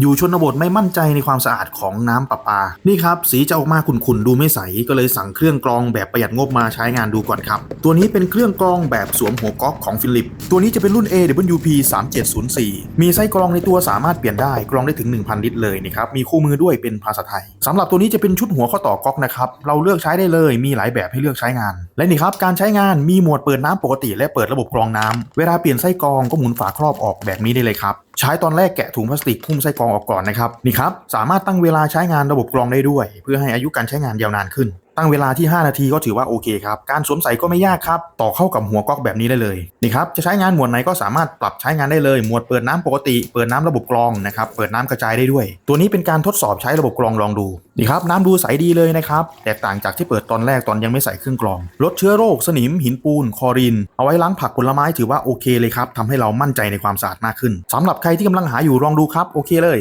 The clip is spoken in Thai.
อยู่ชนบทไม่มั่นใจในความสะอาดของน้ำประปา นี่ครับ สีจะออกมาขุ่นๆดูไม่ใส ก็เลยสั่งเครื่องกรองแบบประหยัดงบมาใช้งานดูก่อนครับ ตัวนี้เป็นเครื่องกรองแบบสวมหัวก๊อกของฟิลิป ตัวนี้จะเป็นรุ่น AWP 3704 มีไส้กรองในตัวสามารถเปลี่ยนได้กรองได้ถึง 1,000 ลิตรเลยนะครับ มีคู่มือด้วยเป็นภาษาไทยสำหรับตัวนี้จะเป็นชุดหัวข้อต่อก๊อกนะครับ เราเลือกใช้ได้เลย มีหลายแบบให้เลือกใช้งาน และนี่ครับ การใช้งานมีโหมดเปิดน้ำปกติ และเปิดระบบกรองน้ำเวลาเปลี่ยนไส้กรองก็หมุนฝาครอบออกแบบนี้ได้เลยครับ ใช้ตอนแรกแกะถุงพลาสติกหุ้มไส้กรองออกก่อนนะครับนี่ครับสามารถตั้งเวลาใช้งานระบบกรองได้ด้วย เพื่อให้อายุการใช้งานยาวนานขึ้น ตั้งเวลาที่ 5 นาทีก็ถือว่าโอเคครับ การสวมใส่ก็ไม่ยากครับ ต่อเข้ากับหัวก๊อกแบบนี้ได้เลย นี่ครับ จะใช้งานหมวดไหนก็สามารถปรับใช้งานได้เลย หมวดเปิดน้ำปกติ เปิดน้ำระบบกรองนะครับ เปิดน้ำกระจายได้ด้วย ตัวนี้เป็นการทดสอบใช้ระบบกรองลองดู นี่ครับ น้ำดูใสดีเลยนะครับ แตกต่างจากที่เปิดตอนแรกตอนยังไม่ใส่เครื่องกรอง ลดเชื้อโรค สนิม หินปูน คอริน เอาไว้ล้างผักผลไม้ถือว่าโอเคเลยครับทำให้เรามั่นใจในความสะอาดมากขึ้นสำหรับใครที่กำลังหาอยู่ลองดูครับโอเคเลย